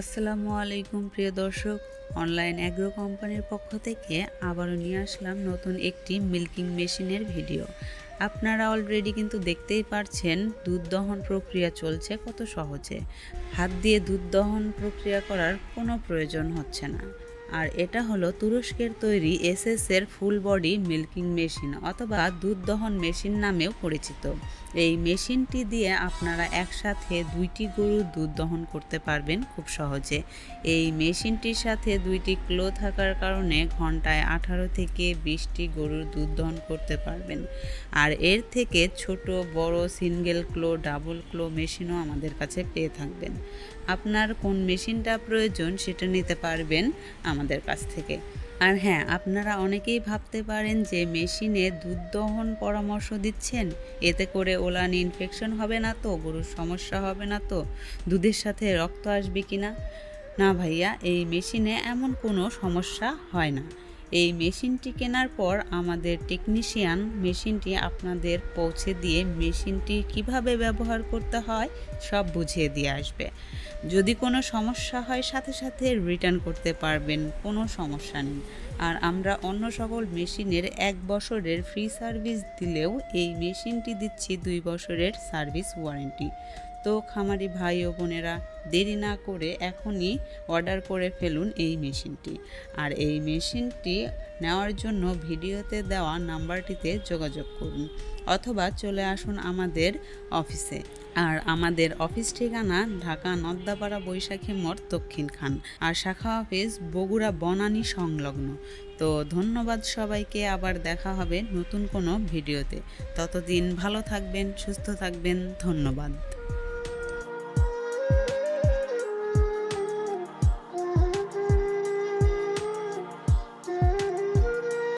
আসসালামু আলাইকুম, প্রিয় দর্শক। অনলাইন অ্যাগ্রো কোম্পানির পক্ষ থেকে আবারও নিয়ে আসলাম নতুন একটি মিল্কিং মেশিনের ভিডিও। আপনারা অলরেডি কিন্তু দেখতেই পারছেন, দুধ দহন প্রক্রিয়া চলছে কত সহজে। হাত দিয়ে দুধ দহন প্রক্রিয়া করার কোনো প্রয়োজন হচ্ছে না। আর এটা হলো তুরস্কের তৈরি এসএস এর ফুল বডি মিল্কিং মেশিন অথবা দুধ দহন মেশিন নামেও পরিচিত। এই মেশিনটি দিয়ে আপনারা একসাথে দুইটি গরুর দুধ দহন করতে পারবেন খুব সহজে। এই মেশিনটির সাথে দুইটি ক্লো থাকার কারণে ঘন্টায় আঠারো থেকে বিশটি গরুর দুধ দহন করতে পারবেন। আর এর থেকে ছোট, বড়, সিঙ্গেল ক্লো, ডাবল ক্লো মেশিনও আমাদের কাছে পেয়ে থাকবেন। আপনার কোন মেশিনটা প্রয়োজন সেটা নিতে পারবেন আমাদের কাছ থেকে। আর হ্যাঁ আপনারা অনেকেই ভাবতে পারেন যে মেশিনে দুধ দহন পরামর্শ দিচ্ছেন, এতে করে ওলান ইনফেকশন হবে না তো, গরুর সমস্যা হবে না তো, দুধের সাথে রক্ত আসবে কি না না ভাইয়া, এই মেশিনে এমন কোনো সমস্যা হয় না। এই মেশিনটি কেনার পর আমাদের টেকনিশিয়ান মেশিনটি আপনাদের পৌঁছে দিয়ে মেশিনটি কীভাবে ব্যবহার করতে হয় সব বুঝিয়ে দিয়ে আসবে। যদি কোনো সমস্যা হয় সাথে সাথে রিটার্ন করতে পারবেন, কোনো সমস্যা নেই। আর আমরা অন্য সকল মেশিনের এক বছরের ফ্রি সার্ভিস দিলেও এই মেশিনটি দিচ্ছি দুই বছরের সার্ভিস ওয়ারেন্টি তো খামারি ভাই ও বোনেরা দেরি না করে এখনই অর্ডার করে ফেলুন এই মেশিনটি। আর এই মেশিনটি নেওয়ার জন্য ভিডিওতে দেওয়া নাম্বারটিতে যোগাযোগ করুন অথবা চলে আসুন আমাদের অফিসে। আর আমাদের অফিস ঠিকানা ঢাকা নদ্দাপাড়া বৈশাখী মোড় দক্ষিণ খান আর শাখা অফিস বগুড়া বনানী সংলগ্ন। তো ধন্যবাদ সবাইকে, আবার দেখা হবে নতুন কোনো ভিডিওতে। ততদিন ভালো থাকবেন, সুস্থ থাকবেন, ধন্যবাদ।